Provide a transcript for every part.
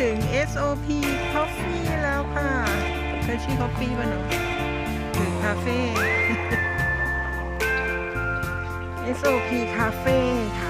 ถึง SOP Coffee แล้วค่ะเคยชื่อ Coffee ป่ะเนาะหรือคาเฟ่ SOP Cafe ค่ะ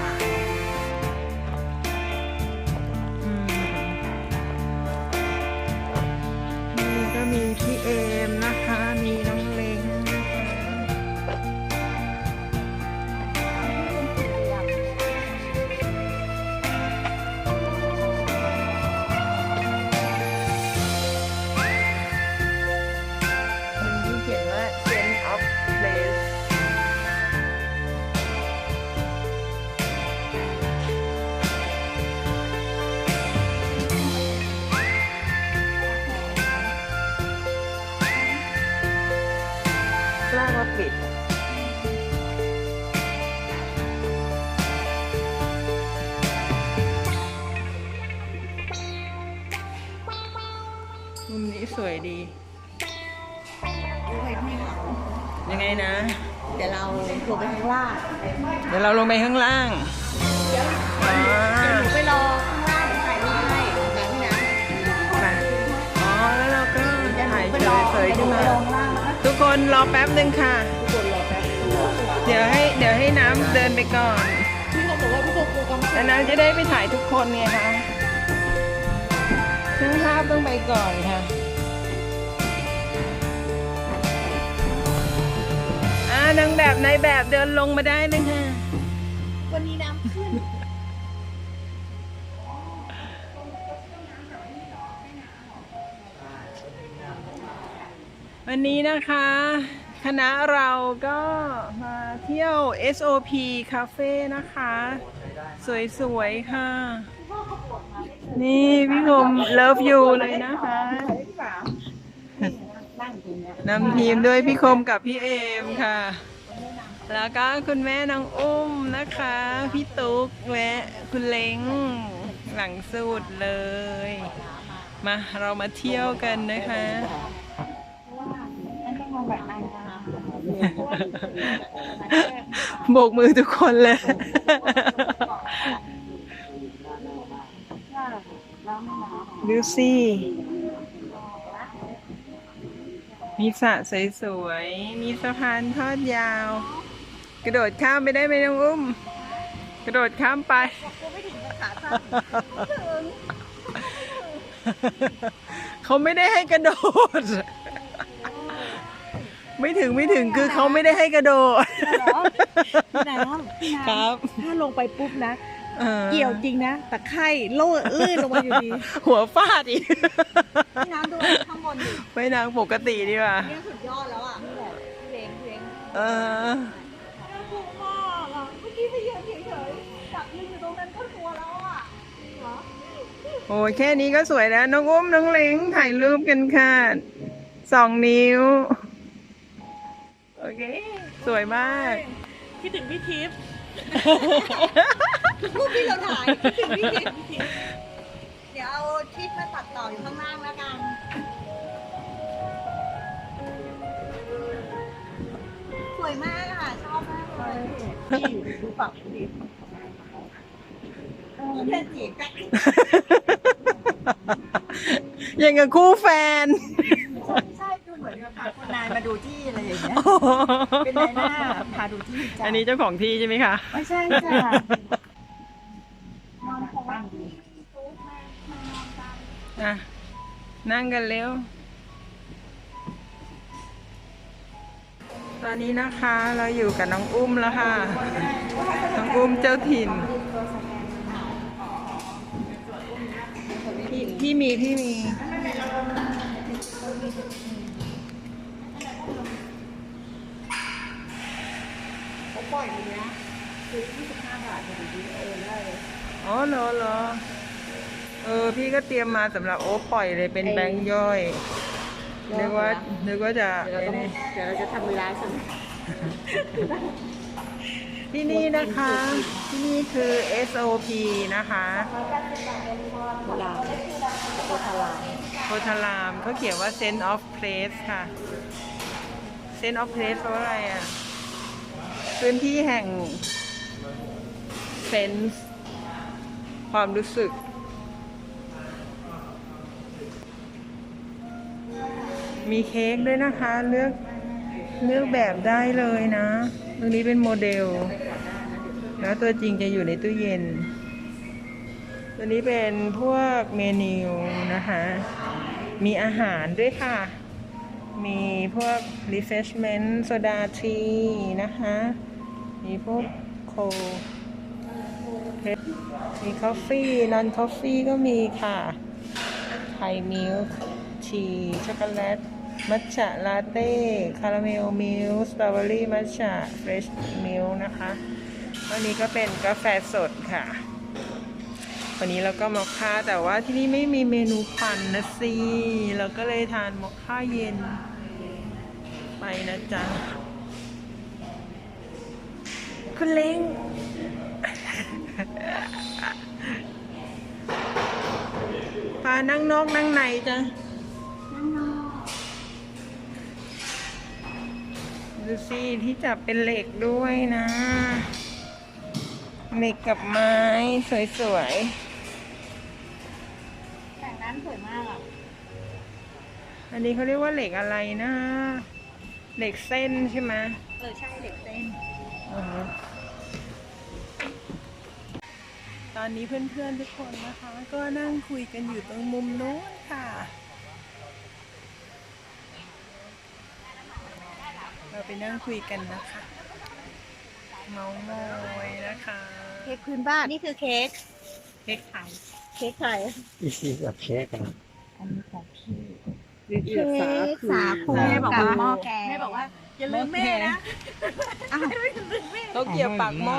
ไงนะ เดี๋ยวเราลงไปข้างล่าง เดี๋ยวเราลงไปข้างล่างอ่าหนูไปรอข้างล่างถ่ายรูปให้แบบนี้นะมาอ๋อแล้วเราก็เดี๋ยวหนูถ่ายไปรอเฉยๆขึ้นมาเดี๋ยวหนูไปรอข้างล่างแล้วก็ทุกคนรอแป๊บหนึ่งค่ะ ทุกคนรอแป๊บนึงเดี๋ยวให้เดี๋ยวให้น้ำเดินไปก่อนพี่เขาบอกว่าพี่โกโก้กำลังแล้วน้ำจะได้ไปถ่ายทุกคนไงคะช่างภาพต้องไปก่อนค่ะานางแบบในายแบบเดินลงมาได้เลยค่ะ วันนี้น้ำขึ้น วันนี้นะคะ คณะเราก็มาเที่ยว SOP Cafe นะคะ สวยๆ ค่ะ นี่พี่คม Love You เลยนะคะ นั่งตรงเนี้ยนำทีมด้วยพี่คมกับพี่เอมค่ะ แล้วก็คุณแม่นางอุ้มนะคะ พี่ตุ๊กและคุณเล้งหลังสุดเลย มาเรามาเที่ยวกันนะคะนั่นต้องมองแบบนั้นนะคะโบกมือทุกคนเลยแล้วไม่หนาวดูสิ มีสระสวยๆ มีสะพานทอดยาว กระโดดข้ามไปได้ไหมน้องอุ้ม กระโดดข้ามไป กูไม่ถึงกับขาสั้นถึงเขาไม่ได้ให้กระโดด ไม่ถึงไม่ถึงคือเขาไม่ได้ให้กระโดดเหรอพี่น้ำพี่น้ำครับ ถ้าลงไปปุ๊บนะ ออเกี่ยวจริงนะแต่ไข่โล่ลื่นลงมาอยู่ดีหัวฟาดอีกพี่น้ำดูข้างบนดิไม่นางปกติดีกว่าเนี่ยสุดยอดแล้วอะนี่แหละเพลงเพลงเออกลัวมากอะเมื่อกี้ไปยืนเฉยๆจับยืนอยู่ตรงนั้นก็กลัวแล้วอะจริงเหรอโอ้ยแค่นี้ก็สวยแล้ว น้องอุ้มน้องเล้งถ่ายรูปกันค่ะสองนิ้ว โอเค สวยมาก คิดถึงพี่ทิพย์ รูปที่เราถ่ายคิดถึงพี่ทิพย์พี่ทิพย์เดี๋ยวเอาคลิปมาตัดต่ออยู่ข้างล่างแล้วกันสวยมากค่ะ ชอบมากเลยพี่ดูฝั่งดิเออเพื่อนจีบกันอย่างกับคู่แฟน ใช่คือเหมือนกับพาคุณนายมาดูที่อะไรอย่างเงี้ยเป็นนายหน้าพาดูที่จ้ะอันนี้เจ้าของที่ใช่ไหมคะ ไม่ใช่จ้ะนอนของบ้านดี อะ นั่งกันเร็ว ตอนนี้นะคะเราอยู่กับน้องอุ้มแล้วค่ะ น้องอุ้มเจ้าถิ่น พี่พี่มีพี่มี เขาปล่อยอยู่เนี้ยคือ25 บาทถึงดีเออได้เลยอ๋อเหรอเหรอ เออ พี่ก็เตรียมมาสำหรับโอ๊ปปล่อยเลยเป็นแบงค์ย่อยนึกว่านึกว่าจะเดี๋ยวเราไอ้ต้องนี่เดี๋ยวเราจะทำเวลาสุดที่นี่นะคะ ที่นี่คือ SOP นะคะโบราณโบราณโพธารามเขาเขียนว่า sense of place ค่ะ sense of place เพราะอะไรอะ พื้นที่แห่ง sense ความรู้สึก มีเค้กด้วยนะคะ เลือกเลือกแบบได้เลยนะตรงนี้เป็นโมเดล แล้วตัวจริงจะอยู่ในตู้เย็น ตัวนี้เป็นพวกเมนูนะคะ มีอาหารด้วยค่ะ มีพวก refreshment โซดาทีนะคะ มีพวกโคมีคอฟฟี่นอนคอฟฟี่ก็มีค่ะไทยมิลค์ชีช็อกโกแลต มัทฉะลาเต้ คาราเมลมิลสตรอเบอรี่มัทฉะเฟรชมิลนะคะวันนี้ก็เป็นกาแฟสดค่ะ วันนี้เราก็มอคค่าแต่ว่าที่นี่ไม่มีเมนูปั่นนะสิเราก็เลยทานมอคค่าเย็น ไปนะจ๊ะ คุณเล้งพานั่งนอกนั่งในจ้ะ ดูสิที่จับเป็นเหล็กด้วยนะ เหล็กกับไม้สวยๆ แต่งนั้นสวยมากอะ อันนี้เขาเรียกว่าเหล็กอะไรนะ เหล็กเส้นใช่ไหมเออใช่เด็กเต้นอ่าฮะตอนนี้เพื่อนๆทุกคนนะคะ ก็นั่งคุยกันอยู่ตรงมุมโน้นค่ะ เราไปนั่งคุยกันนะคะ เมาโมยนะคะเค้กพื้นบ้านนี่คือเค้กเค้กไทยเค้กไทยอีซีกับเค้กอะอันนี้ของพี่เค้เค้กสาคูแม่บอกว่าหม้อแกงแม่บอกว่า อย่าลืมแม่นะอ้าวเขาเกี่ยวปากหม้อ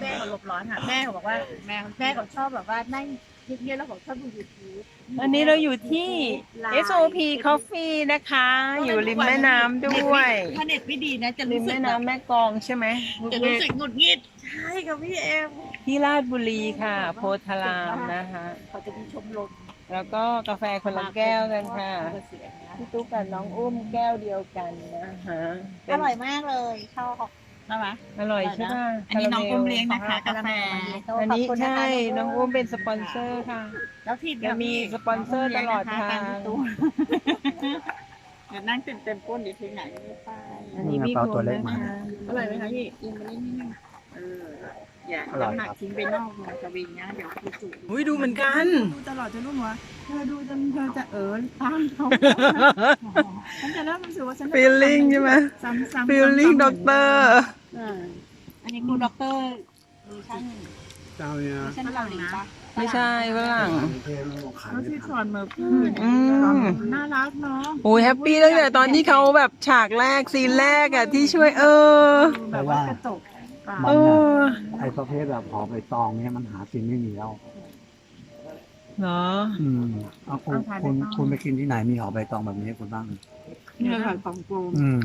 แม่เขาหลบร้อนค่ะ แม่เขาบอกว่าแม่แม่เขาชอบแบบว่านั่งเงียบๆแล้วเขาชอบดูยูทูบอันนี้เราอยู่ที่ลาย SOP Coffee นะคะ อยู่ริมแม่น้ำด้วยถ้าเน็ตไม่ดีนะจะริรู้มสึแม่กแบบน้ำแม่กลองใช่ไหมจะรู้สึกหงุดหงิดใช่กับพี่เอ็มที่ราชบุรีค่ะ โพธารามนะคะเขาจะมีชมรมแล้วก็กาแฟคนละแก้วกันค่ะเสียงนะ พี่ตุ๊กกับน้องอุ้มแก้วเดียวกันนะคะเป็อนร่อยมากเลยชอบใช่ไหมอร่อยใช่ไหมอันนี้น้องอุ้มเลี้ยงนะคะกาแฟอันนี้ใช่น้องอุ้มเป็นสปอนเซอร์ค่ะ แล้วที่จะมีสปอนเซอร์ตลอดทางเดี๋ยวนั่งเต็มเต็มก้นเดี๋ยวถึงไหนไม่ไปอันนี้พี่คุณนะคะอร่อยไหมคะพี่กินไปนิดนึงเอออย่าน้ำหนักทิ้งไปนอกมันจะวิงนะเดี๋ยวคือจุอุ้ยดูเหมือนกัน ดูตลอดจนรู้ว่าเธอดูจนเธอจะเออตามเขาฉันจะเริ่มรู้สึกว่าฉัน feeling ใช่ไหม ซ้ำๆ feeling ด็อกเตอร์อันนี้คือด็อกเตอร์เวอร์ชันเจ้าเนี่ยเวอร์ชันเกาหลีปะไม่ใช่ฝรั่งเทมของขายแล้วไม่ที่สทัอนนเมื่อคืนอืม น่ารักเนาะโอ้ยแฮปปี้ตั้งแต่ตอนที่เขาแบบฉากแรกซีนแรกอะที่ช่วยเออแบบว่ากระจก ปากเออไอ้ประเภทแบบหอใบตองเนี่ยมันหากินไม่มีแล้ว เหรออืมเอาคุณคุณคุณไปกินที่ไหนมีหอใบตองแบบนี้ให้คุณบ้างนี่ค่ะของกลมอืม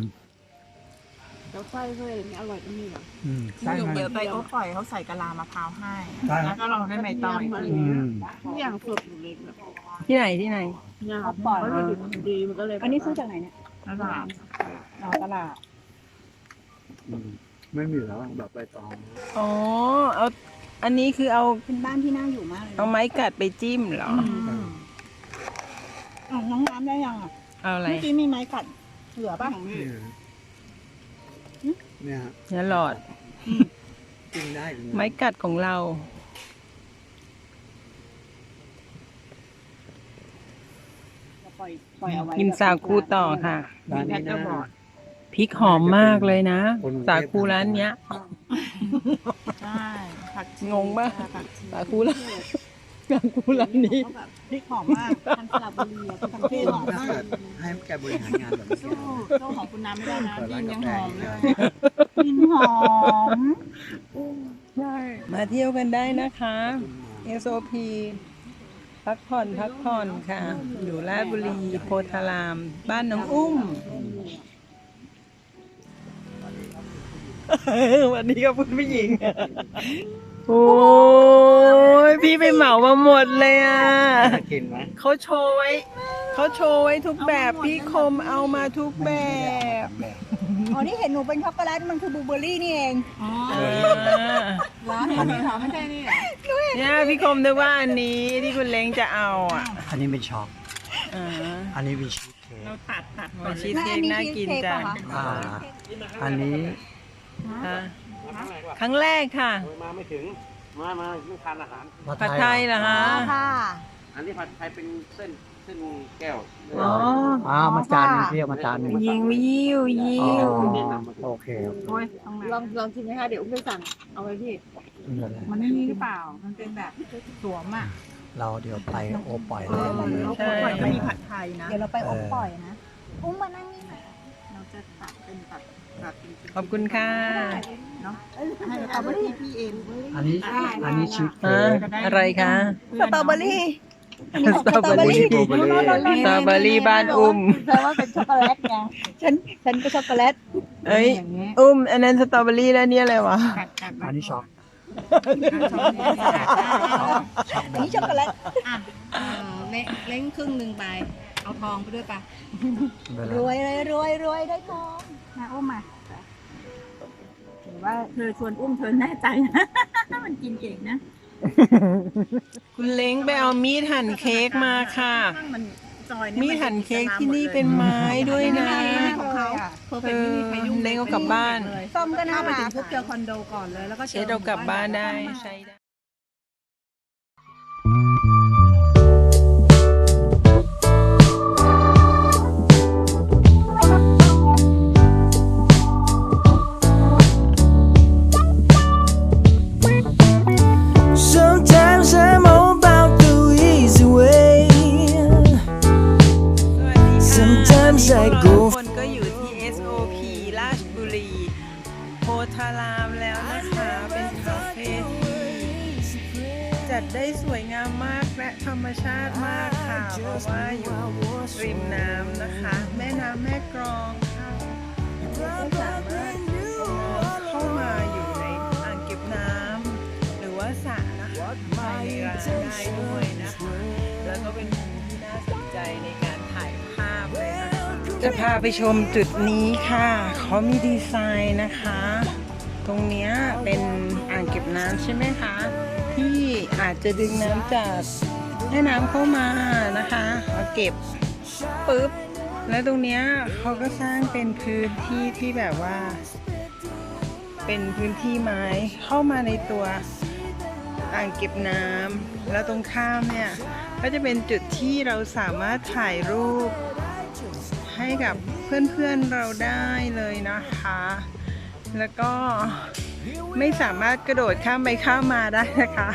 แล้วไส้ด้วยนี่อร่อยก็มีเหรอ อืมใช่ไหม เดี๋ยวไปเขาปล่อยเขาใส่กะลามะพร้าวให้ใช่แล้วก็ลองด้วยใบตองอีกทีอืม ทุกอย่างสดอยู่เลยแบบที่ไหนที่ไหน เนี่ยเขาปล่อยเขาอยู่ดีมันก็เลยอันนี้ซื้อจากไหนเนี่ยตลาดอ๋อตลาดอืม ไม่มีแล้วแบบใบตองอ๋อ เอา อันนี้คือเอาเป็นบ้านที่น่าอยู่มากเลยเอาไม้กัดไปจิ้มเหรออะน้องน้ำได้ยังอะเอาอะไรเมื่อกี้มีไม้กัดเหลือป่ะเนี่ยเนี่ยฮะเนี่ยหลอด กินได้จริงไม้กัดของเรา ปล่อยปล่อยเอาไว้กินสาคูต่อค่ะ ร้านนี้นะ พริกหอมมากเลยนะสาคูร้านเนี้ย ใช่ผักงงปะผักชีสาคูร้านสาคูร้านนี้ เขาแบบพริกหอมมากทางสระบุรีอะทางเทศหอมถ้ามากเกิดให้แกบริหารงานแบบนี้สู้สู้ของคุณน้ำไม่ได้นะเปิดกิร้านนกายังแฟหอมเลเลยยกลินหอมมาเที่ยวกันได้นะคะ SOP พักผ่อนพักผ่อนค่ะ อยู่ราชบุรีโพธาราม บ้านน้องอุ้ม วันนี้ก็พูดผู้หญิง โอ้ยพี่ไปเหมามาหมดเลยอะน่ากินไหมเขาโชว์ไว้เขาโชว์ไว้ทุกแบบพี่คมเอามาทุกแบบ อ๋อนี่เห็นหนูเป็นช็อกโกแลตมันคือบลูเบอร์รี่นี่เองอ๋ออ่าร้านนี้เหรอไม่ใช่นี่เหรอเนี่ยพี่คมนึกว่าอันนี้ที่คุณเล้งจะเอาอะอันนี้เป็นช็อกอ่าอันนี้วีชีสเค้กเราตัดตัดโอ้ชีสเค้กน่ากินจังอ่าอันนี้ ค่ะครั้งแรกค่ะมาไม่ถึง มามาเพิ่งทานอาหาร ผัดไทยเหรออ๋อคะ ค่ะ อันนี้ผัดไทยเป็นเส้นเส้นแก้วอ๋ออ่ามาจานหนึงเรียกมาจานหนึงยิงวิวยิอ๋อวโอเคโอเคโอ้ยลองลองชิมไหมคะ เดี๋ยวอุ้มไปสั่ง เอาไว้พี่ไม่เป็นไรมันไม่มีหรือเปล่า มันเป็นแบบสวมอะเราเดี๋ยวไปโอปล่อยเอเลยอใช่ปล่อยก็มีผัดไทยนะ เดี๋ยวเราไปอบปล่อยนะ อุ้มมานั่งนี่หน่อยเราจะตัดเป็นตัดตัดเป็น ขอบคุณค่ะเนาะให้เอาไว้ที่พี่เอ็มอันนี้อันนี้ชีสเค้ฮะกอะไรคะสตรอเบอรี่สตรอเบอรี่สตรอเบอรี่สตรอเบอรี่บ้านอุ้มแปลว่าเป็นช็อกโกแลตไงฉันฉันก็ช็อกโกแลตเอ้ยอย่างเงี้ยอุ้มอันนั้นสตรอเบอรี่แล้วเนี่ยอะไรวะกัดกัดอันนี้ช็อกอันนี้ช็อกโกแลตอะเออเล้งเล้งครึ่งหนึ่งไป เอาทองไปด้วยปะไม่เป็นรไรวยเลยรวยรวยได้ทองมาอุ้มมาหรือว่าเธอชวนอุ้มเธอแน่ใจนะ มันกินเก่งนะคุณเล้งไปเอามีดหั่นเค้กมาค่ะมันจอยมีดหั่นเค้กที่นี่เป็นไม้ด้วยนะ ของเขาเพอร์เฟเอกต์อไม่มีใครยุ่งเล้งเอากลับบ้าน ส้มก็น่าเข้าไปรัถึกงปุ๊บเจอคอนโดก่อนเลยแล้วก็เช็ดเอากลับบ้านได้ใช้ได้ Sometimes Sometimes I go วกเราทุกคนก็อยู่ที่ SOP ราชบุรีโพธารามแล้วนะคะ เป็นคาเฟ่ที่จัดได้สวยงามมากและธรรมชาติมากค่ะ เพราะว่าอยู่ริมน้ำนะคะ แม่น้ำแม่กรองค่ะก็สามารถเข้ามาอยู่ในอ่างเก็บน้ำหรือว่าสระนะคะภายในร้านได้ด้วยนะคะ แล้วก็เป็นมุมที่น่าสนใจใน จะพาไปชมจุดนี้ค่ะ เขามีดีไซน์นะคะ ตรงเนี้ยเป็นอ่างเก็บน้ำใช่ไหมคะ ที่อาจจะดึงน้ำจากแม่น้ำเข้ามานะคะมาเก็บปุ๊บ แล้วตรงเนี้ยเขาก็สร้างเป็นพื้นที่ที่แบบว่า เป็นพื้นที่ไม้เข้ามาในตัวอ่างเก็บน้ำแล้วตรงข้ามเนี่ยก็จะเป็นจุดที่เราสามารถถ่ายรูป ให้กับเพื่อนๆเราได้เลยนะคะ แล้วก็ไม่สามารถกระโดดข้ามไปข้ามมาได้นะคะ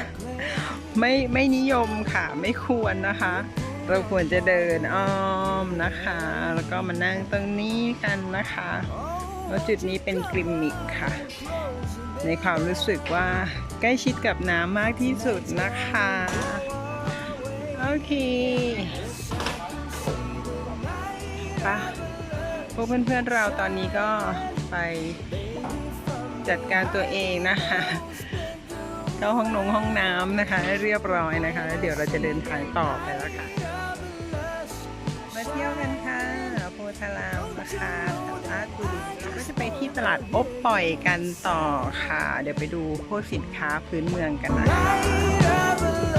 ไม่ไม่นิยมค่ะไม่ควรนะคะ เราควรจะเดินอ้อมนะคะ แล้วก็มานั่งตรงนี้กันนะคะแล้วจุดนี้เป็นกริมมิกค่ะ ในความรู้สึกว่าใกล้ชิดกับน้ำมากที่สุดนะคะ โอเค ปะพวกเพื่อนๆเราตอนนี้ก็ไปจัดการตัวเองนะคะเข้าห้องนงห้องน้ำนะคะให้เรียบร้อยนะคะแล้วเดี๋ยวเราจะเดินทางต่อไปแล้วค่ะ มาเที่ยวกันค่ะโพธารามนะคะแถวราชบุรีเราก็จะไปที่ตลาดอบปล่อยกันต่อค่ะ เดี๋ยวไปดูพวกสินค้าพื้นเมืองกันนะคะ Right